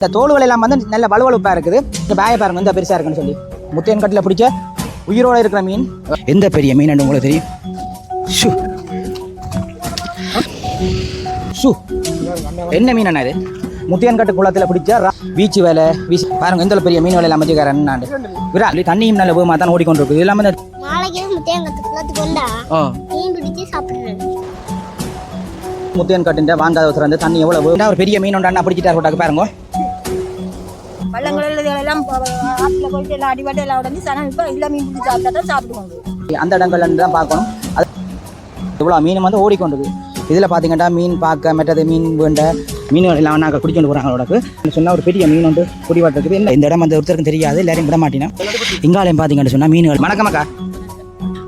இந்த தோல்கள் எல்லாம் வந்து நல்ல வலுவழுப்பாக இருக்குது. இந்த பேய பாருங்க இந்த பெருசாக இருக்குன்னு சொல்லி. முத்தையன் கட்டில் பிடிச்ச உயிரோட இருக்கிற மீன். எந்த பெரிய மீன் உங்களுக்கு தெரியும்? ஷு. ஷு. என்ன மீன் அண்ணா இது? முத்தியன்கட்டு குளத்தில் பிடிச்ச வீச்சு வேலை வீசி பாருங்க எந்த பெரிய மீன் வேலை எல்லாம் வச்சுக்காரன் நான் விரா தண்ணியும் நல்ல போமா தான் ஓடிக்கொண்டு இது இல்லாமல் இந்த நாளைக்கு குளத்துக்கு வந்தா மீன் பிடிச்சு சாப்பிடுறது முத்தியன் கட்டுன்ற வாங்காத திறந்து தண்ணி எவ்வளவு? ஒரு பெரிய மீன் ஒன்று அண்ணா பிடிச்சிட்டாரு போட்டாக்கு பாருங்க. பள்ளங்கள் எல்லாம் ஆற்றுல போயிட்டு எல்லாம் அடிபட்டு எல்லாம் உடனே சனம் இப்போ இல்லை மீன் பிடிச்சி சாப்பிட்டா தான் சாப்பிடுவாங்க. அந்த இடங்கள்ல தான் பார்க்கணும். அது இவ்வளோ மீன் வந்து ஓடிக்கொண்டுது. இதில் பார்த்தீங்கன்னா மீன் பார்க்க மற்றது மீன் வேண்ட மீன்கள் எல்லாம் நாங்கள் குடிக்கொண்டு போகிறாங்க உனக்கு சொன்னால் ஒரு பெரிய மீன் வந்து குடிவாட்டுறது இல்லை இந்த இடம் வந்து ஒருத்தருக்கும் தெரியாது எல்லாரையும் விட மாட்டேனா? இங்காலையும் பார்த்தீங்கன்னு சொன்னால் மீன்கள். வணக்கமாக்கா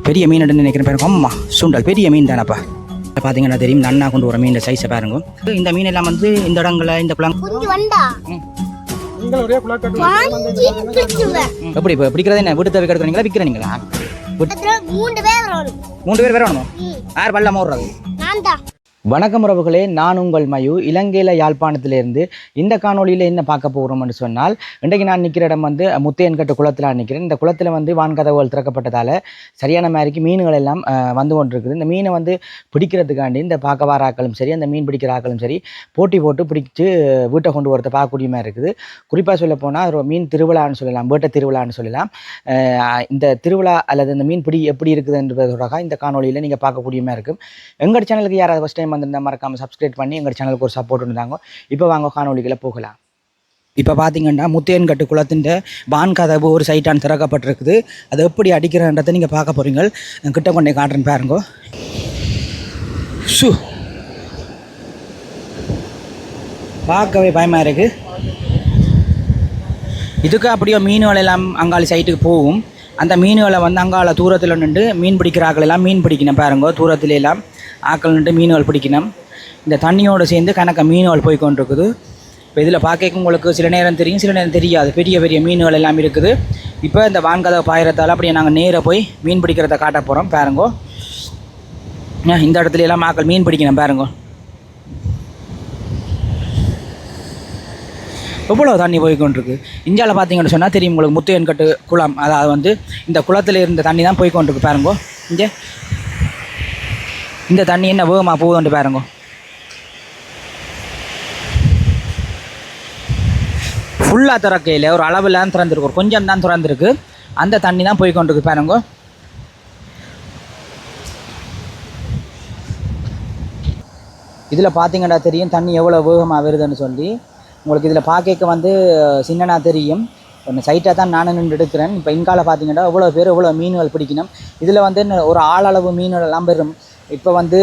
பெரிய மீன் நினைக்கிறேன் பாருங்க. அம்மா சுண்டல். பெரிய மீன் தானப்பா. பார்த்தீங்கன்னா தெரியும். அண்ணா கொண்டு வர மீன் சைஸை பாருங்க. இந்த மீன் எல்லாம் வந்து இந்த இடங்கள்ல இந்த குளம் எப்படி இப்போ பிடிக்கிறது என்ன? வீட்டு தேவை கிடைக்கிறீங்களா விற்கிறீங்களா மூன்று பேர் வேற வேணுமா ம். யார் பல்ல மோடுறது வணக்கம் உறவுகளே நான் உங்கள் மயு. இலங்கையில் யாழ்ப்பாணத்திலிருந்து இந்த காணொளியில் என்ன பார்க்க போகிறோம்னு சொன்னால் இன்றைக்கு நான் நிற்கிற இடம் வந்து முத்தையன்கட்டு குளத்தில் நிற்கிறேன் இந்த குளத்தில் வந்து வான்கதவுகள் திறக்கப்பட்டதால் சரியான மாதிரிக்கு மீன்கள் எல்லாம் வந்து கொண்டிருக்குது. இந்த மீனை வந்து பிடிக்கிறதுக்காண்டி இந்த பார்க்க ஆக்களும் சரி அந்த மீன் பிடிக்கிற ஆக்களும் சரி போட்டி போட்டு பிடிச்சு வீட்டை கொண்டு வரத்தை பார்க்கக்கூடிய மாதிரி இருக்குது. குறிப்பாக சொல்ல போனால் ஒரு மீன் திருவிழான்னு சொல்லலாம் வீட்டை திருவிழான்னு சொல்லலாம். இந்த திருவிழா அல்லது இந்த மீன் பிடி எப்படி இருக்குதுன்றதோட இந்த காணொளியில் நீங்கள் பார்க்கக்கூடிய மாதிரி இருக்கும். எங்கள் சேனலுக்கு யாராவது ஃபஸ்ட் டைம் வந்திருந்தால் மறக்காமல் சப்ஸ்கிரைப் பண்ணி எங்கள் சேனலுக்கு ஒரு சப்போர்ட் இருந்தாங்க இப்போ வாங்க காணொளிகளை போகலாம். இப்போ பார்த்தீங்கன்னா முத்தையன்கட்டு குளத்தின் வான் கதவு ஒரு சைட்டான் திறக்கப்பட்டிருக்குது. அது எப்படி அடிக்கிறன்றதை நீங்கள் பார்க்க போகிறீங்க கிட்ட கொண்டே காட்டுறேன் பாருங்கோ. ஷூ. பார்க்கவே பயமாக இருக்குது இதுக்கு அப்படியே மீன்கள் எல்லாம் அங்காளி சைட்டுக்கு போகும். அந்த மீன்களை வந்து அங்கால தூரத்தில் நின்று மீன் பிடிக்கிற எல்லாம் மீன் பிடிக்கணும் பாருங்க தூரத்துல எல்லாம். ஆக்கள் நின்று மீன்கள் பிடிக்கணும் இந்த தண்ணியோடு சேர்ந்து கணக்க மீன்கள் போய் கொண்டிருக்குது இப்போ இதில் பார்க்க உங்களுக்கு சில நேரம் தெரியும் சில நேரம் தெரியாது. பெரிய பெரிய மீன்கள் எல்லாம் இருக்குது. இப்போ இந்த வான்கதவை பாயிரத்தால் அப்படியே நாங்கள் நேராக போய் மீன் பிடிக்கிறத காட்ட போகிறோம் பாருங்கோ. இந்த இடத்துல எல்லாம் ஆக்கள் மீன் பிடிக்கணும் பாருங்கோ. எவ்வளோ தண்ணி போய் கொண்டிருக்கு இந்தியாவில் பார்த்தீங்கன்னு சொன்னால் தெரியும் உங்களுக்கு முத்தையன்கட்டு குளம். அதாவது வந்து இந்த குளத்தில் இருந்த தண்ணி தான் போய் கொண்டிருக்கு பாருங்கோ. இங்கே இந்த தண்ணி என்ன வேகமாக போகுதுன்ட்டு பாருங்க. ஃபுல்லாக திறக்கையில் ஒரு அளவில் தான் திறந்துருக்கு. ஒரு கொஞ்சம் தான் திறந்துருக்கு. அந்த தண்ணி தான் போய் கொண்டிருக்கு பாருங்க. இதில் பார்த்தீங்கன்னா தெரியும் தண்ணி எவ்வளோ வேகமாக வருதுன்னு சொல்லி. உங்களுக்கு இதில் பார்க்க வந்து சின்னனா தெரியும். ஒன்று சைட்டாக தான் நானும் நின்று எடுக்கிறேன். இப்போ இன்கால பார்த்தீங்கன்னா எவ்வளோ பேர் எவ்வளோ மீன்கள் பிடிக்கணும். இதில் வந்து ஒரு ஆளளவு மீன்கள் எல்லாம் பெறும் இப்போ வந்து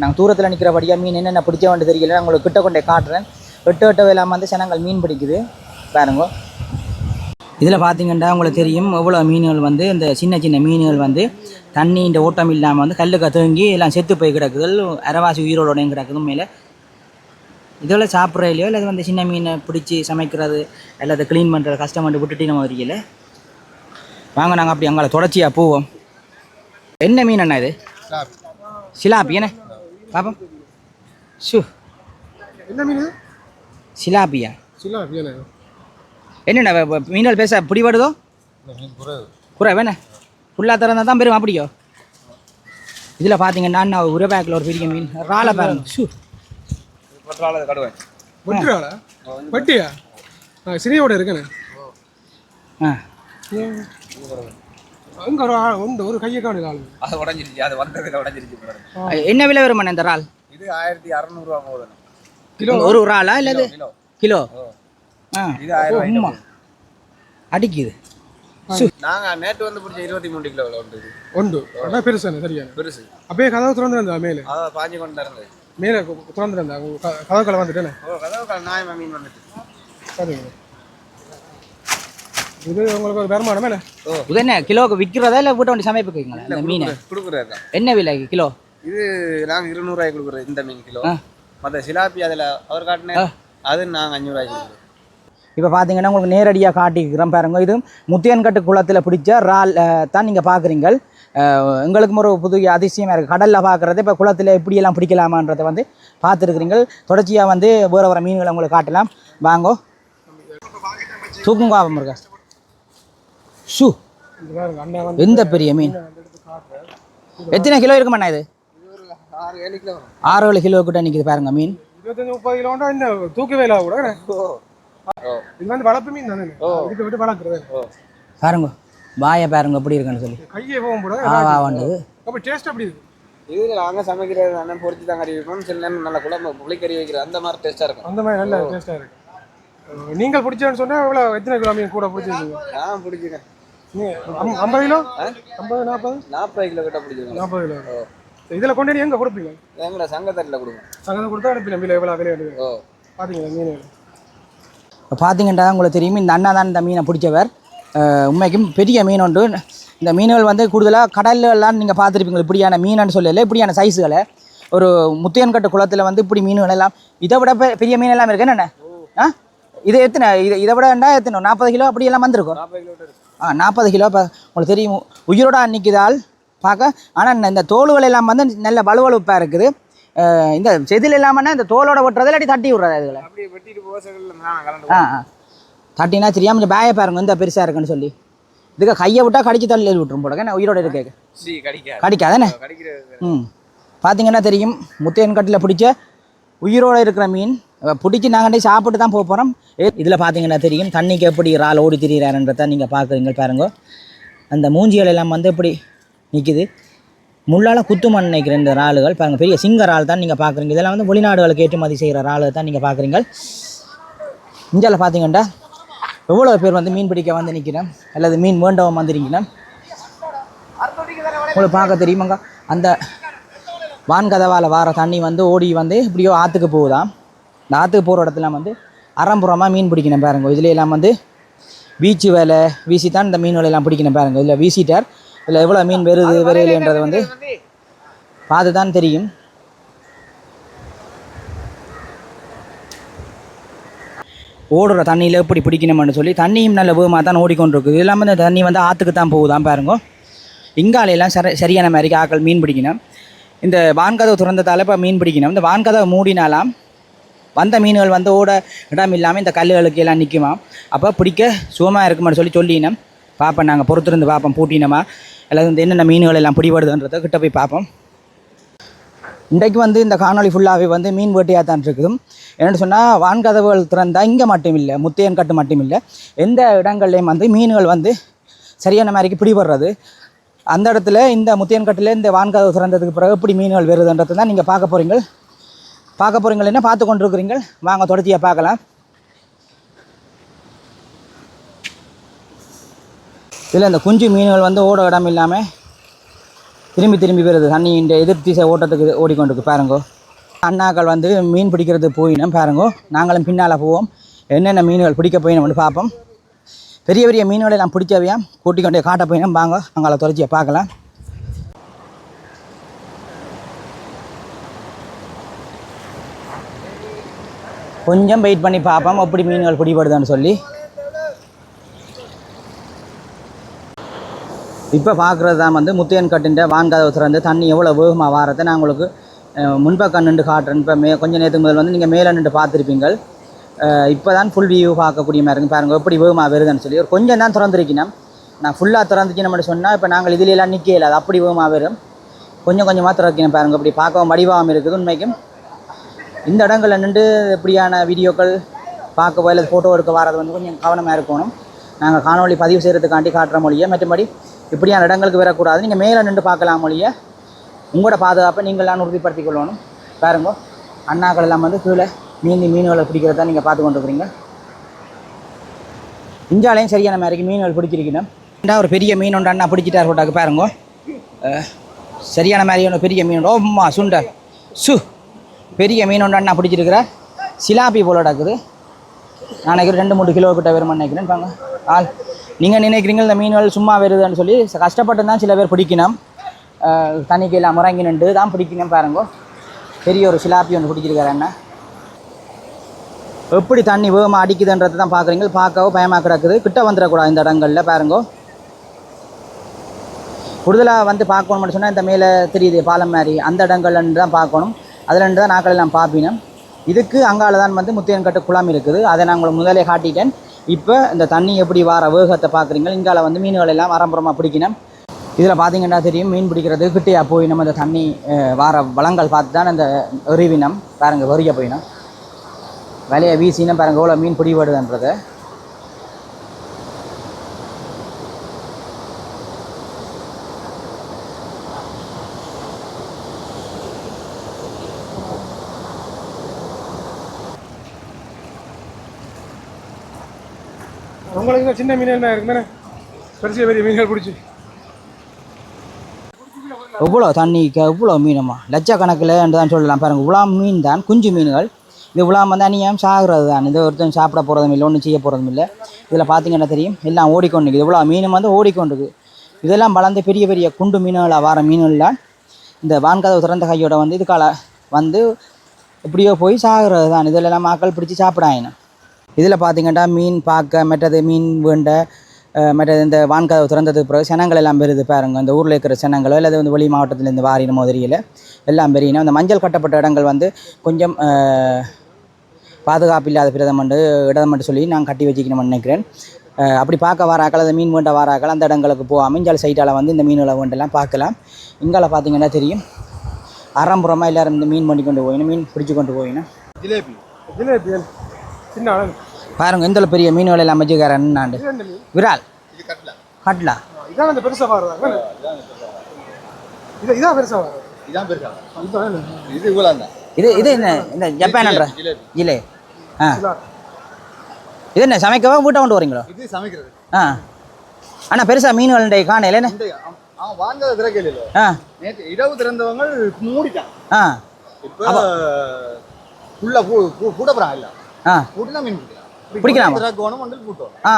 நாங்கள் தூரத்தில் நிற்கிறபடியாக மீன் என்னென்ன பிடிக்க வேண்டிய தெரியல உங்களுக்கு கிட்ட கொண்டே காட்டுறேன். வெட்ட வெட்ட இல்லாமல் வந்து சனங்கள் மீன் பிடிக்குது. பாருங்க. இதில் பார்த்தீங்கன்னா உங்களுக்கு தெரியும் எவ்வளோ மீன்கள் வந்து இந்த சின்ன சின்ன மீன்கள் வந்து தண்ணின்ற ஓட்டம் இல்லாமல் வந்து கல்லுக்கு தேங்கி எல்லாம் செத்து போய் கிடக்குது. அரைவாசி உயிரோடையும் கிடக்குது மேலே இதெல்லாம் சாப்பிட்ற இல்லையோ இல்லை வந்து சின்ன மீனை பிடிச்சி சமைக்கிறது அல்லது க்ளீன் பண்ணுறது கஷ்டப்பட்டு விட்டுட்டு நம்ம வரையில். வாங்க நாங்கள் அப்படி அங்கே தொடர்ச்சியாக போவோம். என்ன மீன் அண்ணா இது? என்ன பாப்போம் ஷூ என்ன மீன் சிலாப்பியா சிலா மீன் என்னண்ணா மீன்கள் பேச பிடிபடுதோ குறை வேணே ஃபுல்லாக திறந்தா தான் பெரும் அப்படியோ இதில் பார்த்தீங்கன்னா நான் ஒரு பேக்கில் ஒரு பெரிய மீன் ராலை பாருங்க ஷூ வட்டியா ஆ சிறியோட இருக்கேனே ஆ அங்கே ஒரு ஆள் உண்டு ஒரு கையை காணல ஆளு. அது உடஞ்சிருச்சு அது வந்ததுல உடஞ்சிருச்சு பாருங்க. என்ன விலை வருமாண்ணே இந்த இறால்? இது ஆயிரத்தி அறநூறுவா போகுது கிலோ. ஒரு இறாலா இல்லை இது கிலோ கிலோ? ஆ. இது ஆயிரம். அடிக்குது. நாங்க நேற்று வந்து பிடிச்ச இருபத்தி மூணு கிலோ உண்டு. உண்டு. அதான் பெருசானே சரியான பெருசு. அப்படியே கதவு திறந்துருந்தா மேலே? அதான் பாஞ்சு கொண்டு இருந்தது மேலே திறந்துருந்தா கதவுக்களை வந்துட்டேனே ஓ கதவு நாயமா மீன் வந்துட்டு. சரிங்க இது உங்களுக்கு ஒரு வருமானம் என்ன? இது என்ன கிலோவுக்கு விற்கிறதா இல்லை வீட்டை வண்டி சமைப்பு வைங்களா இந்த மீன்? கொடுக்குறாரு தான். என்ன விலை கிலோ? இது நாங்க இருநூறுவாய்க்கு கொடுக்குறோம் இந்த மீன் கிலோ. மற்ற சிலாப்பி அதுல அவர் காட்டின அது நாங்க அஞ்சூறுவாய்க்கு கொடுக்குறோம். இப்போ பார்த்தீங்கன்னா உங்களுக்கு நேரடியாக காட்டிக்கிறோம் பாருங்க. இது முத்தியன்கட்டு குளத்தில் பிடிச்ச இறால் அஹ், தான் நீங்கள் பார்க்குறீங்க எங்களுக்கும் ஒரு புது அதிசயமாக இருக்குது கடலில் பார்க்குறது இப்போ குளத்தில் எப்படியெல்லாம் பிடிக்கலாமான்றதை வந்து பார்த்துருக்குறீங்க தொடர்ச்சியாக வந்து வேறு வேறு மீன்களை உங்களுக்கு காட்டலாம். வாங்கோ. தூக்கும் காபம் இருக்கா? ஷூ. வந்து எந்த பெரிய மீன்? எத்தனை கிலோ இருக்குமாண்ணா இது? ஆறு ஏழு கிலோ கிட்ட நிற்கிது பாருங்க மீன். இருபத்தஞ்சு முப்பது கிலோண்டா என்ன தூக்கவே இல்லை கூட? இது வந்து வளர்ப்பு மீன் தானே? இதுக்கு விட்டு வளர்க்குறது. பாருங்க வாயை பாருங்க எப்படி இருக்குன்னு சொல்லி. கையே போகும் போட ஆ வா வந்தது. அப்போ டேஸ்ட் அப்படி இருக்கு? இது நாங்கள் சமைக்கிறது அண்ணன் பொரிச்சு தான் கறி வைப்போம் சில நேரம் நல்ல குழம்பு புளிக்கறி வைக்கிற அந்த மாதிரி டேஸ்ட்டாக இருக்கும். அந்த மாதிரி நல்ல டேஸ்ட்டாக இருக்கு. நீங்கள் பிடிச்சேன்னு சொன்னா எவ்வளோ எத்தனை கிலோ மீன் கூட பிடிச்சிருக்கீங்க? நான் பிடிச்சிருக்கேன் ஐம்பது கிலோ? ஐம்பது நாற்பது? நாற்பது கிலோ கிட்ட பிடிச்சிருக்கேன் நாற்பது கிலோ. இதில் கொண்டு எங்கே கொடுப்பீங்க? எங்கட சங்கத்தட்டில் கொடுக்கும் சங்கத்தை கொடுத்தா விலை எவ்வளோ விலை எடுக்கு ஓ. பார்த்தீங்களா மீன்? இப்போ பார்த்தீங்கன்னா உங்களுக்கு தெரியும் இந்த அண்ணா தான் இந்த மீனை பிடிச்சவர். உண்மைக்கும் பெரிய மீன் உண்டு. இந்த மீன்கள் வந்து கூடுதலாக கடல்ல எல்லாம் நீங்கள் பார்த்துருப்பீங்க. இப்படியான மீனுன்னு சொல்லல இப்படியான சைஸுகளை. ஒரு முத்தையன்கட்டு குளத்தில் வந்து இப்படி மீன்கள் எல்லாம் இதை விட பெ- பெரிய மீன் எல்லாம் இருக்கு. என்னென்ன? ஆ? இது எத்தனை? இது இதை விட என்ன எத்தனை? நாற்பது கிலோ அப்படி எல்லாம் வந்திருக்கும். நாற்பது கிலோ இருக்கு. ஆ நாற்பது கிலோ இப்போ உங்களுக்கு தெரியும். உயிரோட நிற்கிதால் பார்க்க. ஆனால் இந்த தோலுகள் எல்லாம் வந்து நல்ல வலுவழுப்பாக இருக்குது. இந்த செதில் இல்லாமன்னா இந்த தோலோட ஒட்டுறது இல்லாட்டி தட்டி விட்றது கலந்து ஆ தட்டினா தெரியாம கொஞ்சம் பேய பாருங்க இந்த பெருசாக இருக்குன்னு சொல்லி. இதுக்கு கையை விட்டா கடிச்சு தள்ளி விட்டுரும் போடுங்க என்ன உயிரோட இருக்கு கடிக்காதானே ம். பார்த்தீங்கன்னா தெரியும் முத்தையன் கட்டில் பிடிச்ச உயிரோடு இருக்கிற மீன். பிடிச்சி நாங்கள் சாப்பிட்டு தான் போக போகிறோம் இதில் பார்த்தீங்கன்னா தெரியும். தண்ணிக்கு எப்படி இறால் ஓடி திரியிறாருன்றத நீங்கள் பார்க்குறீங்க பாருங்க. அந்த மூஞ்சிகள் எல்லாம் வந்து எப்படி நிற்கிது முள்ளால் குத்துமண் நினைக்கிற இந்த இறாலுகள் பாருங்கள் பெரிய சிங்க இறால் தான் நீங்கள் பார்க்குறீங்க இதெல்லாம் வந்து வெளிநாடுகளுக்கு ஏற்றுமதி செய்கிற இறால் தான் நீங்கள் பார்க்குறீங்க இந்தியாவில் பார்த்தீங்கன்னா எவ்வளோ பேர் வந்து மீன் பிடிக்க வந்து நிற்கிறேன் அல்லது மீன் வேண்டவன் நிற்கிறேன் உங்களுக்கு பார்க்க தெரியுமாங்க? அந்த வான்கதவால் வார தண்ணி வந்து ஓடி வந்து இப்படியோ ஆற்றுக்கு போகுதான் இந்த ஆற்றுக்கு போகிற இடத்துல வந்து அறம்புறமாக மீன் பிடிக்கணும் பாருங்க. இதுல எல்லாம் வந்து பீச்சு வேலை வீசி தான் இந்த மீன் எல்லாம் பிடிக்கணும் பாருங்க. இதில் வீசிட்டார். இதில் எவ்வளோ மீன் வருது வரையிலன்றது வந்து பார்த்து தான் தெரியும். ஓடுற தண்ணியில் எப்படி பிடிக்கணும்னு சொல்லி தண்ணியும் நல்ல வேகமாக தான் ஓடிக்கொண்டிருக்குது. இது இல்லாமல் இந்த தண்ணி வந்து ஆற்றுக்கு தான் போகுதான் பாருங்க. இங்காலையெல்லாம் சரி சரியான மாதிரி ஆக்கள் மீன் பிடிக்கணும். இந்த வான்கதவு திறந்ததால் இப்போ மீன் பிடிக்கணும். இந்த வான்கதவை மூடினாலாம் வந்த மீன்கள் வந்து ஓட இடம் இல்லாமல் இந்த கல்லுகளுக்கு எல்லாம் நிற்குமா அப்போ பிடிக்க சுகமாக இருக்குமான்னு சொல்லி சொல்லினோம் பார்ப்போம் நாங்கள் பொறுத்திருந்து பார்ப்போம் பூட்டினோமா? அல்லது வந்து என்னென்ன மீன்கள் எல்லாம் பிடிபடுதுன்றதை கிட்ட போய் பார்ப்போம் இன்றைக்கு வந்து இந்த காணொளி ஃபுல்லாகவே வந்து மீன் வேட்டையாக தான் இருக்குது. என்னென்னு சொன்னால் வான்கதவுகள் திறந்தால் இங்கே மட்டும் இல்லை முத்தையன் கட்டு மட்டும் இல்லை எந்த இடங்கள்லையும் வந்து மீன்கள் வந்து சரியான மாதிரிக்கு பிடிபடுறது. அந்த இடத்துல இந்த முத்தையன் கட்டில் இந்த வான்கதவு திறந்ததுக்கு பிறகு எப்படி மீன்கள் வருதுன்றது தான் நீங்கள் பார்க்க போகிறீங்க பார்க்க போகிறீங்கள் என்ன? பார்த்து கொண்டிருக்கிறீங்கள் வாங்க தொடர்ச்சியாக பார்க்கலாம். இதில் இந்த குஞ்சு மீன்கள் வந்து ஓட இடம் இல்லாமல் திரும்பி திரும்பி வருது. தண்ணி இந்த எதிர் திசை ஓட்டத்துக்கு ஓடிக்கொண்டிருக்கு. பாருங்கோ. அண்ணாக்கள் வந்து மீன் பிடிக்கிறது போயினோம் பாருங்கோ. நாங்களும் பின்னால் போவோம். என்னென்ன மீன்கள் பிடிக்க போயினோம்னு பார்ப்போம். பெரிய பெரிய மீன்களை எல்லாம் பிடிச்சவையாம். கூட்டிக்கொண்டே காட்ட போயினோம் வாங்க. அங்கே தொடர்ச்சியை பார்க்கலாம். கொஞ்சம் வெயிட் பண்ணி பார்ப்போம் எப்படி மீன்கள் பிடிபடுதான்னு சொல்லி. இப்போ பார்க்குறது தான் வந்து முத்தையன் கட்டுன்ற வான்கதவு திறந்து தண்ணி எவ்வளோ வேகமாக வாரத்தை நான் உங்களுக்கு முன்பக்கம் நின்று காட்டுறேன். இப்போ மே கொஞ்சம் நேரத்துக்கு முதல் வந்து நீங்கள் மேலே நின்று பார்த்துருப்பீங்கள். இப்போ தான் ஃபுல் வியூ பார்க்கக்கூடிய மாதிரி இருக்கு. பாருங்கள் எப்படி வேகமாக வருதுன்னு சொல்லி. ஒரு கொஞ்சம் தான் திறந்துருக்கணும். நான் ஃபுல்லாக திறந்துச்சுன்னு சொன்னால் இப்போ நாங்கள் இதிலெல்லாம் நிற்கல அது அப்படி வேகமாக வரும். கொஞ்சம் கொஞ்சமாக திறக்கணும் பாருங்கள் இப்படி பார்க்கவும் வடிவாகவும் இருக்குது. உண்மைக்கும் இந்த இடங்களில் நின்று இப்படியான வீடியோக்கள்? பார்க்க இல்லை ஃபோட்டோ எடுக்க வரது வந்து கொஞ்சம் கவனமாக இருக்கணும். நாங்கள் காணொலி பதிவு செய்கிறதுக்காண்டி காட்டுற மொழியை. மற்றபடி இப்படியான இடங்களுக்கு வரக்கூடாது. நீங்கள் மேலே நின்று பார்க்கலாம் மொழியை. உங்களோட பாதுகாப்பை நீங்களாம் உறுதிப்படுத்திக் கொள்ளணும். பாருங்க. அண்ணாக்கள் எல்லாம் வந்து கீழே மீன் மீன்களை பிடிக்கிறதா நீங்கள் பார்த்து கொண்டிருக்கிறீங்க. இஞ்சாலையும் சரியான மாதிரிக்கு மீன்கள் பிடிச்சிருக்கணும். ரெண்டா ஒரு பெரிய மீன் ஒன்று அண்ணா பிடிச்சிட்டார் போட்டாக்கு பாருங்க. சரியான மாதிரி ஒன்று பெரிய மீன் ஓம்மா சுண்டர் சு. பெரிய மீன் ஒன்று அண்ணா பிடிச்சிருக்கிற. சிலாப்பி போல நடக்குது. நான் நினைக்கிறேன் ரெண்டு மூணு கிலோ கிட்ட வருமான்னு நினைக்கிறேன். பாங்க ஆள். நீங்கள் நினைக்கிறீங்க இந்த மீன்கள் சும்மா வருதுன்னு சொல்லி? கஷ்டப்பட்டு தான் சில பேர் பிடிக்கணும். அஹ், முறங்கி நின்று தான் பிடிக்கணும் பாருங்கோ. பெரிய ஒரு சிலாப்பி ஒன்று பிடிச்சிருக்காரு எப்படி தண்ணி வேகமாக அடிக்குதுன்றதை தான் பார்க்குறீங்க பார்க்கவோ பயமாக கிடக்குது. கிட்ட வந்துடக்கூடாது இந்த இடங்களில் பாருங்கோ. கூடுதலாக வந்து பார்க்கணும்னு சொன்னால் இந்த மேலே தெரியுது பாலம் மாதிரி. அந்த இடங்கள்ல தான் பார்க்கணும். அதில் ரெண்டு தான் நாக்கள் எல்லாம் பார்ப்பினோம் இதுக்கு அங்கால தான் வந்து முத்தையன்கட்டு குளம் இருக்குது. அதை நான் உங்களுக்கு முதலே காட்டிட்டேன். இப்போ இந்த தண்ணி எப்படி வார வேகத்தை பார்க்குறீங்க இங்கால வந்து மீன்கள் எல்லாம் ஆரம்பரமாக பிடிக்கணும். இதில் பார்த்தீங்கன்னா தெரியும் மீன் பிடிக்கிறது கிட்டையாக போய் நம்ம இந்த தண்ணி வார வளங்கள் பார்த்து தான் அந்த எறிவினம் பாருங்க வரிய போயினோம் வலையை வீசினா பாருங்கள் எவ்வளோ மீன் பிடிபடுதுன்றதை. உங்களுக்கு சின்ன மீன் என்ன இருக்குதானே பெருசிய பெரிய மீன்கள் பிடிச்சி. எவ்வளோ தண்ணிக்கு எவ்வளோ மீனுமா லட்சக்கணக்கில் தான் சொல்லலாம் பாருங்க. உலாம் மீன் தான் குஞ்சு மீன்கள். இது உலாம் வந்து அநியாயம் சாகிறது தான் இது ஒருத்தன் சாப்பிட போகிறதும் இல்லை ஒன்றும் செய்ய போகிறதும் இல்லை. இதில் பார்த்தீங்கன்னா தெரியும்? எல்லாம் ஓடிக்கொண்டு இவ்வளோ மீனும் வந்து ஓடிக்கொண்டுக்கு இதெல்லாம் வளர்ந்து பெரிய பெரிய குண்டு மீன்களாக வர மீன்கள்லாம் இந்த வான்கதவு திறந்த கையோட வந்து இதுக்கால வந்து எப்படியோ போய் சாகிறது தான் இதிலெல்லாம் மக்கள் பிடிச்சி சாப்பிடாயினும். இதில் பார்த்தீங்கன்னா மீன் பார்க்க மற்றது மீன் வேண்ட மற்றது இந்த வான்கதவு திறந்ததுக்கு பிறகு சனங்கள் எல்லாம் பெறுது பாருங்க. இந்த ஊரில் இருக்கிற சனங்களோ இல்லை வந்து வெளி மாவட்டத்திலேருந்து வாரின தெரியல எல்லாம் பெரியணும் அந்த மஞ்சள் கட்டப்பட்ட இடங்கள் வந்து கொஞ்சம் பாதுகாப்பு இல்லாத பிரதமண்டு என்று இடம் சொல்லி நான் கட்டி வச்சுக்கணும்னு நினைக்கிறேன். அப்படி பார்க்க வராக்கள் அந்த மீன் வேண்ட வாராக்கள் அந்த இடங்களுக்கு போகாமல் இஞ்சால் சைட்டால் வந்து இந்த மீன்களை வேண்டெல்லாம் பார்க்கலாம். இங்கால பார்த்தீங்கன்னா தெரியும். அறம்புறமாக எல்லாரும் இந்த மீன் பண்ணி கொண்டு போயினா மீன் பிடிச்சி கொண்டு போயினா. ஜிலேபி ஜிலேபி சின்ன பாருங்க எந்த பெரிய மீன்கள் எல்லாம் வச்சுக்காரன் நான் இது என்ன மீன். விரால். கட்லா. இதான் அந்த பெருசா பாருங்க இது இதான் பெருசா பாருங்க இதான் பெருசா இதுதான் என்ன? இது இது இது என்ன? இந்த ஜப்பான்ன்ற ஜிலே. ஆ. சிலா. இது என்ன சமைக்கவா வீட்டை கொண்டு வரீங்களோ இது சமைக்கிறது. ஆ. அண்ணா பெருசா மீன்கள் காணையில் என்ன? திறக்கல இல்லை ஆ. நேற்று இரவு திறந்தவங்க மூடிட்டான் ஆ. இப்போ ஃபுல்லாக பூ பூ பூட்டப்புறம் இல்லை. ஆ. பூட்டினா மீன் பிடிக்கலாம் பிடிக்கலாமா? ஆ.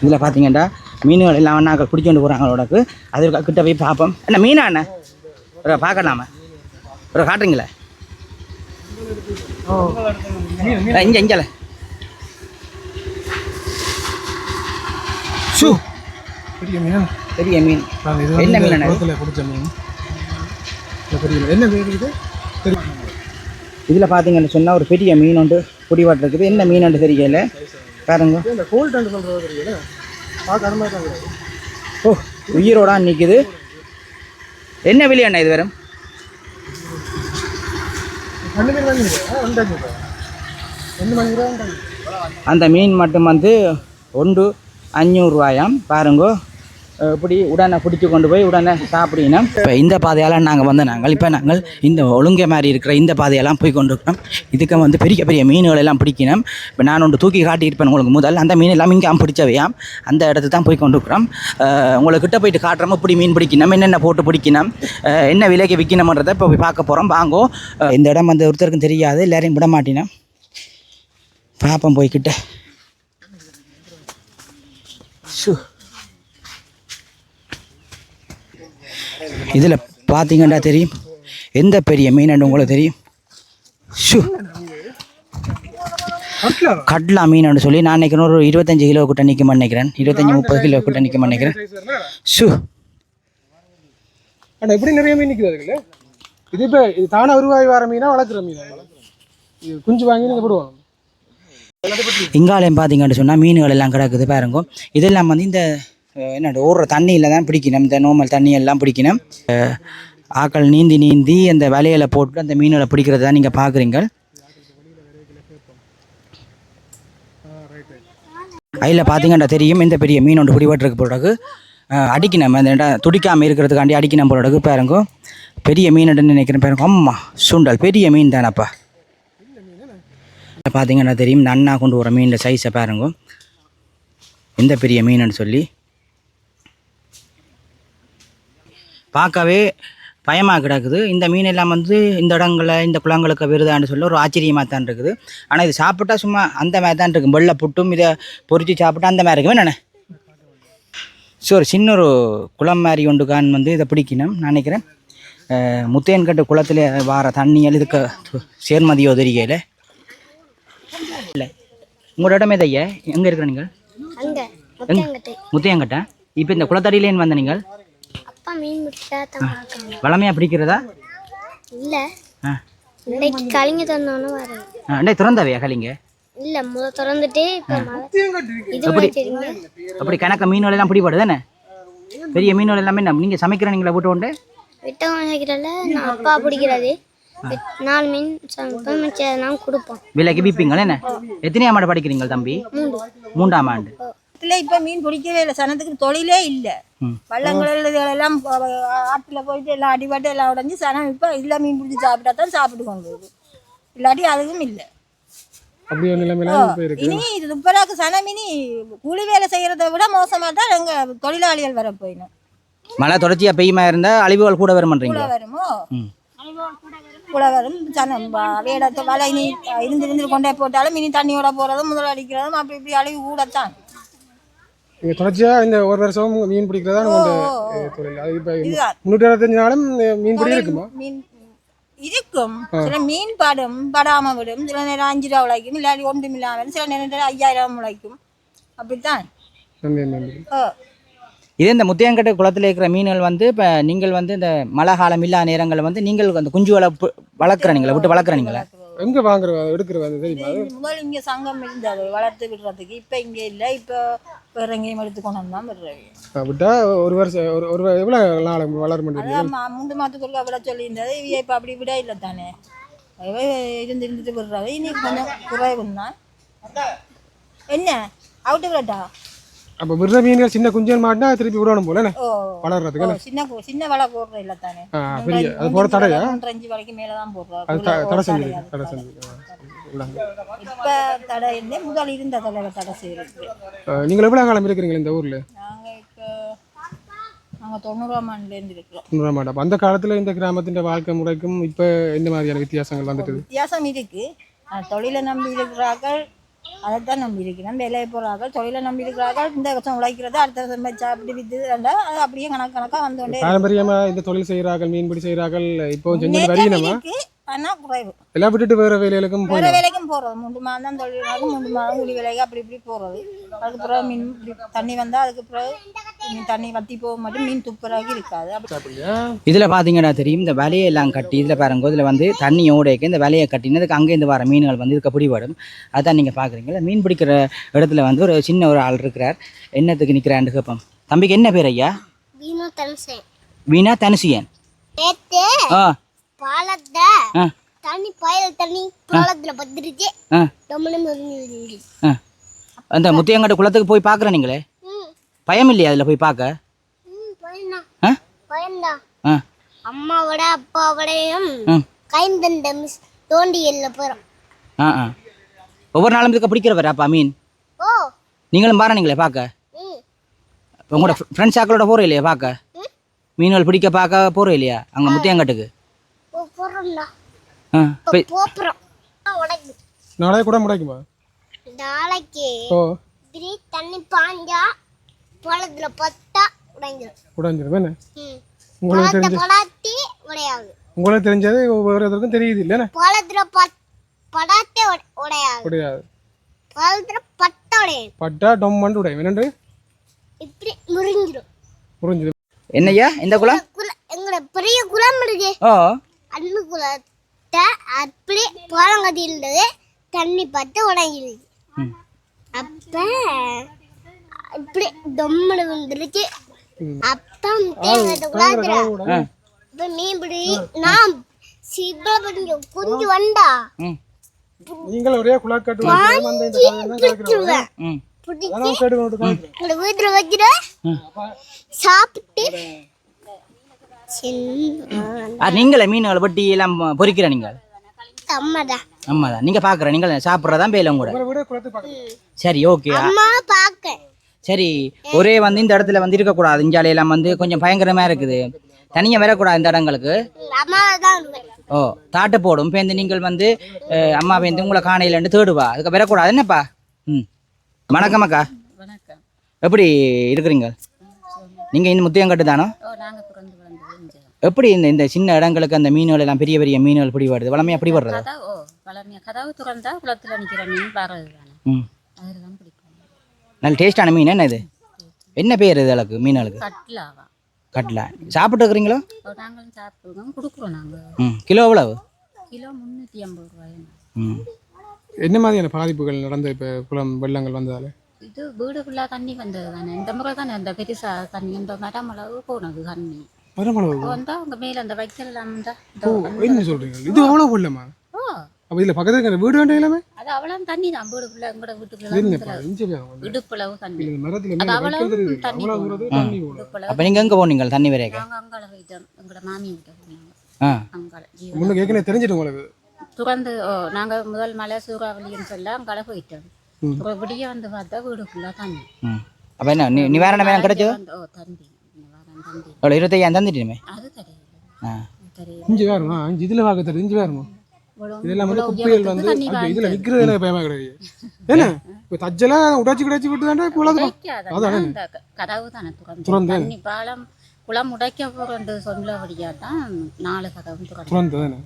இதில் பார்த்தீங்கன்னா மீன்கள் எல்லாம் ஒன்றாக்க பிடிச்சிட்டு போகிறாங்களோடக்கு அது கிட்ட போய் பார்ப்போம். என்ன மீனா என்ன? ஒரு பார்க்கலாமா? ஒரு காட்டுறீங்களே? இங்கே இங்கே ஷூ. பெரிய மீன்? பெரிய மீன். என்ன மீன் அண்ணா பிடிச்ச மீன். என்ன மீன் இது இதில் பார்த்தீங்கன்னு சொன்னால் ஒரு பெரிய மீன் ஒன்று பிடிவாட்டு இருக்குது. என்ன மீன் தெரியல பாருங்க. சொல்றது தெரியல இருக்குது. ஓ உயிரோட நிற்குது என்ன விலை அண்ணா இது வரும். அந்த மீன் மட்டும் வந்து ஒன்று அஞ்சூறுரூவாயாம் பாருங்கோ. இப்படி உடனே பிடிச்சி கொண்டு போய் உடனே சாப்பிடணும். இப்போ இந்த பாதையால் நாங்கள் வந்து நாங்கள் இப்போ நாங்கள் இந்த ஒழுங்கை மாதிரி இருக்கிற இந்த பாதையெல்லாம் போய் கொண்டு இதுக்கு வந்து பெரிய பெரிய மீன்கள் எல்லாம் பிடிக்கணும். இப்போ நான் ஒன்று தூக்கி காட்டியிருப்பேன் உங்களுக்கு முதல். அந்த மீன் எல்லாம் இங்கே பிடிச்சவையாம். அந்த இடத்துக்கு தான் போய் கொண்டு இருக்கிறோம் கிட்ட போயிட்டு காட்டுறோம். இப்படி மீன் பிடிக்கணும் என்னென்ன போட்டு பிடிக்கணும் என்ன விலைக்கு விற்கணுன்றதை இப்போ போய் பார்க்க போகிறோம் வாங்கோ. இந்த இடம் வந்து ஒருத்தருக்கும் தெரியாது எல்லாரையும் விட மாட்டினோம் பார்ப்போம் போய்கிட்ட ஷூ. இதில் பார்த்தீங்கன்னா தெரியும். எந்த பெரிய மீன் உங்களுக்கு தெரியும்? ஷூ. கட்லா மீன் சொல்லி நான் நினைக்கிறேன் ஒரு இருபத்தஞ்சு கிலோ கிட்ட நிற்க நினைக்கிறேன். இருபத்தஞ்சி முப்பது கிலோ கிட்ட நிற்க நினைக்கிறேன். ஷூ. ஆனால் எப்படி நிறைய மீன் அதுக்குள்ள? இது இப்போ இது தானே உருவாகி வர மீனா வளர்க்குற மீனா? இது குஞ்சு வாங்கி நீங்கள் இங்காலயம் பார்த்தீங்கன்னு சொன்னால் மீன்கள் எல்லாம் கிடக்குது பாருங்க. இதெல்லாம் வந்து இந்த என்னண்டு ஓடுற தண்ணியில் தான் பிடிக்கணும். இந்த நார்மல் தண்ணியெல்லாம் பிடிக்கணும். ஆக்கள் நீந்தி நீந்தி அந்த வலையில போட்டு அந்த மீன்களை பிடிக்கிறது தான் நீங்கள் பார்க்குறீங்க. அதில் பார்த்தீங்கன்னா தெரியும் இந்த பெரிய மீன் ஒன்று பிடிபட்டுருக்கு பிறகு அடிக்கணும். அந்த துடிக்காமல் இருக்கிறதுக்காண்டி அடிக்கணும் பிறகு பாருங்க. பெரிய மீன் நினைக்கிறேன் பாருங்க. அம்மா சுண்டல். பெரிய மீன் தானப்பா. பார்த்தீங்கன்னா தெரியும் இந்த அண்ணா கொண்டு வர மீனில் சைஸை பாருங்க. எந்த பெரிய மீனுன்னு சொல்லி. பார்க்கவே பயமாக கிடக்குது. இந்த மீன் எல்லாம் வந்து இந்த இடங்களில் இந்த குளங்களுக்கு வருதான்னு சொல்லி ஒரு ஆச்சரியமாக தான் இருக்குது. ஆனால் இது சாப்பிட்டா சும்மா அந்த மாதிரி தான் இருக்கும். வெள்ளை புட்டும் இதை பொரிச்சு சாப்பிட்டா அந்த மாதிரி இருக்கும் என்னண்ணே? ஸோ ஒரு சின்ன ஒரு குளம் மாதிரி ஒன்றுக்கான் வந்து இதை பிடிக்கணும் நான் நினைக்கிறேன். முத்தையன்கட்டு குளத்தில் வார தண்ணியல் இதுக்கு சேர்மதியோ தெரியல இல்லை. உங்களோட இடம் எதையா? எங்கே இருக்கிற நீங்கள்? முத்தையங்கட்டா இப்போ இந்த குளத்தடியிலேன்னு வந்த நீங்கள்? அப்பா மீன் பிடிச்சா தான் பார்க்கணும் வளமையாக பிடிக்கிறதா? இல்ல. இன்னைக்கு கலிங்க தந்தோன்னு வரேன் ஆ, அண்டே திறந்தவையா கலிங்க? இல்ல முத திறந்துட்டு அப்படி கணக்க மீன்கள் எல்லாம் பிடிபடுது தானே? பெரிய மீன்கள் எல்லாமே நீங்கள் சமைக்கிற நீங்களா போட்டு உண்டு விட்டவங்க வைக்கிறல நான் அப்பா பிடிக்கிறது. நாலு மீன் சமைப்பேன் மிச்சம் கொடுப்போம். விலைக்கு விற்பீங்களா என்ன? எத்தனையாம் ஆண்டு படிக்கிறீங்க தம்பி? மூன்றாம் ஆண்டு. இதுல இப்ப மீன் பிடிக்கவே இல்லை. சனத்துக்கு தொழிலே இல்லை. ம். வள்ளங்கள் எல்லாம் ஆற்றுல போயிட்டு எல்லாம் அடிபட்டு எல்லாம் உடஞ்சி சனம் இப்போ இதுல மீன் பிடிச்சி சாப்பிட்டா தான் வருது இல்லாட்டி அதுவும் இல்லை. இனி இது துப்பராக்கு சனம் இனி கூலி வேலை செய்யறதை விட மோசமா தான் எங்க தொழிலாளிகள் வர போயிடும் மழை தொடர்ச்சியாக பெய்யுமா இருந்தால் அழிவுகள் கூட வரும்? கூட வரும். சனம் வேடத்தை வலை இனி இருந்து இருந்து கொண்டே போட்டாலும் இனி தண்ணியோட போறதும் முதல் அடிக்கிறதும் அப்படி இப்படி அழிவு கூடத்தான். நீங்க தொடர்ச்சியா இந்த ஒரு வருஷம் மீன் பிடிக்கிறதா உங்களோட தொழில். அது இப்போ முன்னூற்றி அறுபத்தஞ்சு நாளும் மீன் பிடி இருக்குமா? மீன் இருக்கும். சில மீன் படும் படாம விடும். சில நேரம் அஞ்சு ரூபா உழைக்கும் இல்லாட்டி ஒன்றும் இல்லாமல் சில நேரம் ஐயாயிரம் உழைக்கும் அப்படித்தான். நன்றி நன்றி. ஓ இதே இந்த முத்தியங்கட்டு குளத்தில் இருக்கிற மீன்கள் வந்து இப்போ நீங்கள் வந்து இந்த மழை காலம் இல்லாத நேரங்களில் வந்து நீங்கள் அந்த குஞ்சு வளர்ப்பு வளர்க்குறீங்களா விட்டு வளர்க்குறீங்களா எங்க வாங்குற எடுக்கிற? முதல் இங்க சங்கம் இருந்தது வளர்த்து விடுறதுக்கு இப்ப இங்க இல்ல. இப்ப வேற எங்கேயும் எடுத்து கொண்டு விடுறேன் ஆ, விட்டா ஒரு வருஷம் ஒரு ஒரு எவ்வளோ நாள் வளர முடியும் மூன்று மாதத்துக்குள்ள விட சொல்லியிருந்தது இவ இப்ப அப்படி விட இல்லை தானே. இருந்து இருந்துட்டு விடுறாங்க இனி கொஞ்சம் தான் என்ன? அவுட்டு விடட்டா அப்போ விடுற மீன்கள் சின்ன குஞ்சல் மாட்டினா திருப்பி விடணும் போல வளர்றதுக்கு சின்ன சின்ன வலை போடுற இல்லை தானே? பெரிய அது போட தடையா? அஞ்சு வரைக்கும் மேல தான் போடுறோம் அது த- தடை செஞ்சு தடை செஞ்சு. இப்ப தடை இல்லை முதல் இருந்த தடவை தடை செய்யறது நீங்கள் எவ்வளோ காலம் இருக்கிறீங்க இந்த ஊரில்? நாங்க இப்ப நாங்க தொண்ணூறாம் ஆண்டுல இருந்து இருக்கிறோம். தொண்ணூறாம் ஆண்டு. அப்போ அந்த காலத்தில் இந்த கிராமத்தின் வாழ்க்கை முறைக்கும் இப்போ எந்த மாதிரியான வித்தியாசங்கள் வந்துட்டு? வித்தியாசம் இருக்கு. ஆனா, தொழிலை நம்பி இருக்கிறார்கள். அதைத்தான் நம்பி இருக்கிறோம் வேலையை போகிறார்கள் தொழிலை நம்பி இருக்கிறார்கள் இந்த வருஷம் உழைக்கிறது அடுத்த வருஷம் சாப்பிட்டு வித்து வித்துண்டா அது அப்படியே கணக்கு கணக்காக வந்தோடனே பாரம்பரியமாக இந்த தொழில் செய்கிறார்கள் மீன்பிடி செய்கிறார்கள் இப்போ செஞ்சு வரையினமா இருக்கு ஆனா குறைவு. எல்லாம் விட்டுட்டு வேற வேலைகளுக்கும் வேற வேலைக்கும் போறது மூன்று மாதம் தான் தொழிலாகும் மூன்று மாதம் கூலி வேலைக்கு அப்படி இப்படி போறது. அதுக்கு பிறகு மீன் தண்ணி வந்தா அதுக்கு பிறகு மீன் தண்ணி வத்தி போக மட்டும். மீன் துப்புரவாகி இருக்காது. அப்படி இதில் பார்த்தீங்கன்னா தெரியும் இந்த வலையை எல்லாம் கட்டி இதில் பாருங்க இதில் வந்து தண்ணி ஓடைக்கு இந்த வலையை கட்டினதுக்கு அங்கேருந்து வர மீன்கள் வந்து இதுக்கு பிடிபடும். அதான் நீங்கள் பார்க்குறீங்களா மீன் பிடிக்கிற இடத்துல வந்து ஒரு சின்ன ஒரு ஆள் இருக்கிறார். என்னத்துக்கு நிற்கிறான்னு கேட்போம் தம்பிக்கு என்ன பேர் ஐயா? வீணு தனுசேன். வீணா தனுசியன். ஆ. பாலத்தை தண்ணி பயல தண்ணி பாலத்துல பத்திருச்சு அந்த முத்தியங்கட்ட குளத்துக்கு போய் பார்க்குற நீங்களே? பயம் இல்லையா அதில் போய் பார்க்க? அம்மாவோட அப்பாவோடையும் கைந்தண்ட மிஸ் தோண்டி எல்ல போறோம். ஒவ்வொரு நாளும் இதுக்கு பிடிக்கிறவர் அப்பா மீன்? ஓ. நீங்களும் பாருங்களே பார்க்க. ம். இப்போ உங்களோட ஃப்ரெண்ட்ஸ் ஆக்களோட போகிற இல்லையா பார்க்க. மீன்கள் பிடிக்க பார்க்க போகிற இல்லையா அங்கே முத்தியங்கட்டுக்கு? ஆ இப்போ போப்புறோம். உடைக்கு. நாளைக்கு கூட முடைக்குமா? நாளைக்கு ஓ. இப்படி தண்ணி பாஞ்சா பாலத்துல பத்தா உடைஞ்சிரும். உடஞ்சிரும் என்ன? உங்களுக்கு தெரிஞ்ச படாத்தி உடையாது. உங்களுக்கு தெரிஞ்சது ஒவ்வொருத்தருக்கும் தெரியுது இல்லைண்ணே பாலத்துல பத் படாத்தே உட- உடையாது. கிடையாது பாலத்துல பத்த உடையாது. பட்டா டொம்மண்டு உடையும். என்னண்டு? இப்படி முறிஞ்சிரும். புரிஞ்சுது என்னய்யா இந்த குளம்? குல எங்களோட பெரிய குளம் இருக்கு. ஓ அந்த குளத்தை அப்படி பாலங்கட்டி இருந்தது தண்ணி பார்த்து ம். அப்ப இப்படி தொம்மனு வந்துருச்சு அப்ப இப்ப மீன் பிடி நான் சிப்பிள படிஞ்ச குஞ்சு வந்தா. நீங்கள் ஒரே குழாக்காட்டு பிடிச்சிருவேன் வீட்டுல வச்சுட்டு சாப்பிட்டு நீங்களே மீன்களை வெட்டி எல்லாம் பொறிக்கிற நீங்கள்? அம்மாடா. நீங்கள் பார்க்குற நீங்கள் சாப்பிட்றதான் பேல கூட? சரி ஓகே. அம்மா சரி ஒரே வந்து இந்த இடத்துல வந்து இருக்கக்கூடாது. இஞ்சாலையெல்லாம் வந்து கொஞ்சம் பயங்கரமாக இருக்குது. தனியாக வரக்கூடாது இந்த இடங்களுக்கு? ஓ தாட்டு போடும். பேருந்து நீங்கள் வந்து அம்மா பேருந்து உங்களை காணையிலன்னு தேடுவா. அதுக்கு வரக்கூடாது. என்னப்பா? ம். வணக்கம் அக்கா. வணக்கம். எப்படி இருக்கிறீங்க? நீங்கள் இந்த முத்தியங்கட்டு தானோ ஓ நாங்கள் பிறந்து வளர்ந்தது இங்கே எப்படி இந்த இந்த சின்ன இடங்களுக்கு அந்த மீன்கள் எல்லாம் பெரிய பெரிய மீன்கள் பிடி வருது? வளமையாக அப்படி வர்றது? கதா ஓ வளர்மையா கதவு திறந்தா குளத்தில் நிற்கிற மீன் வர்றது தானே. ம். அதில் தான் பிடிக்கும். நல்ல டேஸ்டான மீன் என்ன இது? என்ன பேர் இது அளவுக்கு மீன்களுக்கு? கட்லாவா. கட்லா. சாப்பிட்டு இருக்கிறீங்களோ? நாங்களும் சாப்பிடுவோம். கொடுக்குறோம் நாங்கள் ம். கிலோ எவ்வளவு? கிலோ முந்நூற்றி ஐம்பது ரூபாய். ம். என்ன மாதிரியான பாதிப்புகள் நடந்த இப்போ குளம் வெள்ளங்கள் வந்ததால இது வீடு ஃபுல்லாக தண்ணி வந்தது தானே. இந்த முறை தானே அந்த பெருசா தண்ணி இந்த மரம் அளவு போனது தண்ணி. மரமளவு இப்போ வந்தா அவங்க மேல அந்த வைக்கல் எல்லாம் இருந்தா ஓ என்ன சொல்றீங்க? இது அவ்வளோ வெள்ளமா ஓ. அப்போ இதில் பக்கத்துல இருக்கிற வீடு வேண்டிய எல்லாமே? அது அவ்வளோ தண்ணி தான். வீடு வீட்டுக்குள்ள. இடுப்பளவு தண்ணி மரத்துல அது அவ்வளவு. தண்ணி தண்ணி அப்போ நீங்கள் எங்கே போனீங்க தண்ணி வரையக்க நாங்கள் அங்கால போயிட்டோம் எங்களோட மாமி கிட்ட போனாங்க ஆ. அங்கால ஜீவன் முன்னுக்கு ஏற்கனவே தெரிஞ்சிட்டு உங்களுக்கு? துறந்து ஓ நாங்கள் முதல் மலை சூறாவளின்னு சொல்ல அங்கால போயிட்டோம். விடிய வந்து பார்த்தா வீடு ஃபுல்லாக தண்ணி. ம். அப்போ என்ன நீ நிவாரணம் வேணும் கிடைச்சதோ? வந்து- ஓ தம்பி நிவாரணம் தம்பி எவ்வளோ இருபத்தையாயிரம் தந்துட்டுமே ஆ. இஞ்சி வேறுமா? இஞ்சி இதில் பார்க்க தெரியும் இஞ்சி வேறுமா? இதெல்லாம் வந்து குப்பைகள் வந்து இதுல வாழ்ந்தது. நிக்கிறது எனக்கு பயமா கிடையாது என்ன? இப்போ தச்செல்லாம் உடைச்சு கிடச்சி விட்டு தாண்டா இப்போ அதானே. கதவு தானே திறந்து. பாலம் குளம் உடைக்க போறேன்னு சொல்லபடியா தான் நாலு கதவும் திறந்து தானே?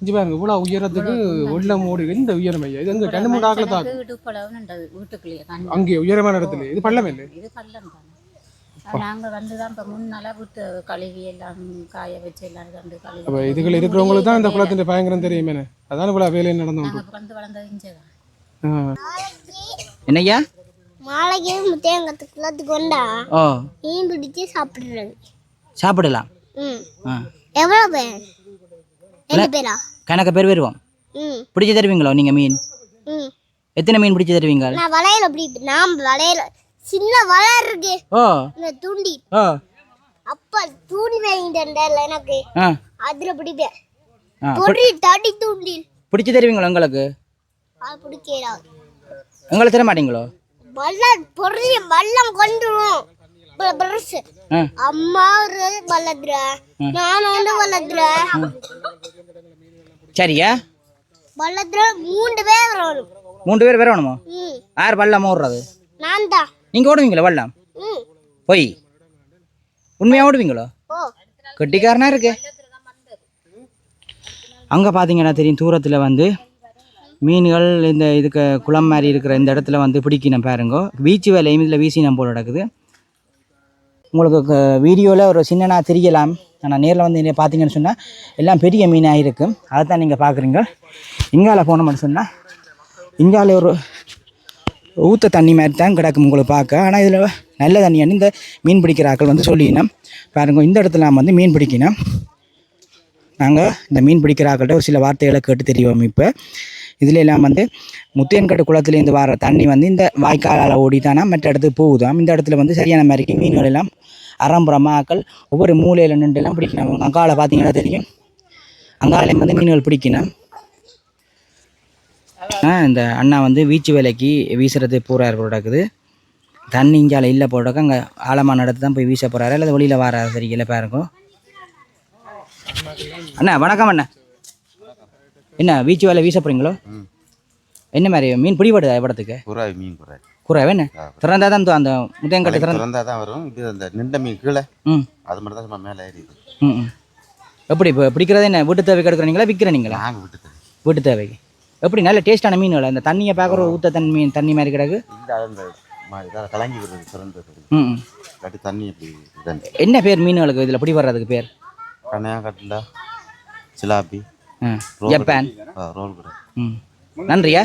இஞ்சி பாருங்க இவ்வளோ உயரத்துக்கு வெள்ளம் ஓடி இந்த உயரம் ஐயா? இது தாக்கு? இடுப்பளவு நின்றது வீட்டுக்குள்ளேயே தண்ணி. அங்கே உயரமான இடத்துல. இது பள்ளம் இல்லை? இது பள்ளம் தானே. நாங்க வந்து தான் இப்போ முன்னால வீட்டு கழுவி எல்லாம் காய வச்சு எல்லாம் கண்டு கழுவி அப்போ இதுகள் இருக்கிறவங்களுக்கு தான் இந்த குளத்தின் பயங்கரம் தெரியுமே அதான் இவ்வளோ வேலையை நடந்து பிறந்து வளர்ந்தது இங்கே தான் ஆ. என்னய்யா? மாலைக்கு முத்தையங்கத்து குளத்துக்கு ஓ. மீன் பிடிச்சு சாப்பிடுறது. சாப்பிடலாம். எவ்வளோ பேர்? ரெண்டு பேரா? கணக்கு பேர் வருவோம் ம். பிடிச்சி தருவீங்களோ நீங்கள் மீன்? ம். எத்தனை மீன் பிடிச்சி தருவீங்க? நான் வளையல பிடிப்பேன் நான் வளையல சின்ன வளையல் இருக்கு. இந்த தூண்டி. அப்பா தூண்டி வாங்கிட்டேன்டா எனக்கு. அதுல பிடிப்பேன் பொறி தடி தூண்டில் பிடிச்சி தருவீங்களோ உங்களுக்கு? அது பிடிக்கிறா உங்களை தர மாட்டீங்களோ? வல்லம் பொறிய வல்லம் கொண்டுரும் பிரஸ் அம்மா ஒரு வல்லதுற. நான் வந்து வல்லதுற. சரியா? மூன்று பேர் வரணும் மூன்று பேர் வேற வேணுமோ ம். யார் வல்லம் ஓடுறது நான் தான் நீங்கள் ஓடுவீங்களோ வல்லம் ம். பொய். உண்மையாக ஓடுவீங்களோ? கெட்டிக்காரனா இருக்கு. அங்கே பார்த்தீங்கன்னா தெரியும்? தூரத்தில் வந்து மீன்கள் இந்த இதுக்கு குளம் மாதிரி இருக்கிற இந்த இடத்துல வந்து பிடிக்கணும் பாருங்க. பீச் வேலையும் இதில் வீசினம் போல் நடக்குது. உங்களுக்கு வீடியோவில் ஒரு சின்னனா தெரியலாம். ஆனால் நேரில் வந்து என்ன பார்த்தீங்கன்னு சொன்னால் எல்லாம் பெரிய மீனாக இருக்கும் அதை தான் நீங்கள் பார்க்குறீங்க இங்கால போனோம்னு சொன்னால் இங்கால ஒரு ஊற்ற தண்ணி மாதிரி தான் கிடக்கும் உங்களுக்கு பார்க்க. ஆனால் இதில் நல்ல தண்ணியானு இந்த மீன் பிடிக்கிற ஆக்கள் வந்து சொல்லினோம். பாருங்க இந்த இடத்துல நாம் வந்து மீன் பிடிக்கணும். நாங்கள் இந்த மீன் பிடிக்கிற ஆக்கள்கிட்ட ஒரு சில வார்த்தைகளை கேட்டு தெரியும் இப்போ. இதில் எல்லாம் வந்து முத்தையன்கட்டு குளத்துலேருந்து வர தண்ணி வந்து இந்த வாய்க்காலால் ஓடித்தானா மற்ற இடத்துக்கு போகுதாம் இந்த இடத்துல வந்து சரியான மாதிரிக்கு மீன்கள் எல்லாம் அறம்புறமா ஆக்கள் ஒவ்வொரு மூலையில் நின்றுலாம் பிடிக்கணும். அங்கால பார்த்தீங்கன்னா தெரியும். அங்காலையும் வந்து மீன்கள் பிடிக்கணும். இந்த அண்ணா வந்து வீச்சு வேலைக்கு வீசுறது போகிறார் போடாக்குது தண்ணி இஞ்சால இல்லை போட்டாக்க அங்கே ஆழமான இடத்து தான் போய் வீச போகிறாரு அல்லது வெளியில் வராரு சரியில்லை பாருங்க. அண்ணா வணக்கம் அண்ணா. என்ன வீச்சு வேலை வீச போகிறீங்களோ என்ன மாதிரி மீன் பிடிபடுதா இடத்துக்கு புறாய் மீன் புறாய் குறை என்ன? திறந்தா தான் அந்த முத்தையங்கட்டு திறந்து திறந்தா தான் வரும். இது அந்த நின்ற மீன் கீழே. ம். அது மட்டும் தான் சும்மா மேலே ஏறிது ம் ம். எப்படி இப்போ பிடிக்கிறது என்ன? வீட்டு தேவைக்கு எடுக்கிறீங்களா விற்கிறீங்களா நாங்கள் விட்டு தரோம். வீட்டு தேவைக்கு. எப்படி நல்ல டேஸ்டான மீன்கள் அந்த தண்ணியை பார்க்குற ஊற்ற தண்ணி மீன் தண்ணி மாதிரி கிடக்கு. இல்லை கலங்கி வருது திறந்தது ம் தண்ணி இப்படி என்ன பேர் மீன்களுக்கு இதில் பிடி வர்றதுக்கு பேர்? ஆ. Role Japan. ரோல் நன்றியா?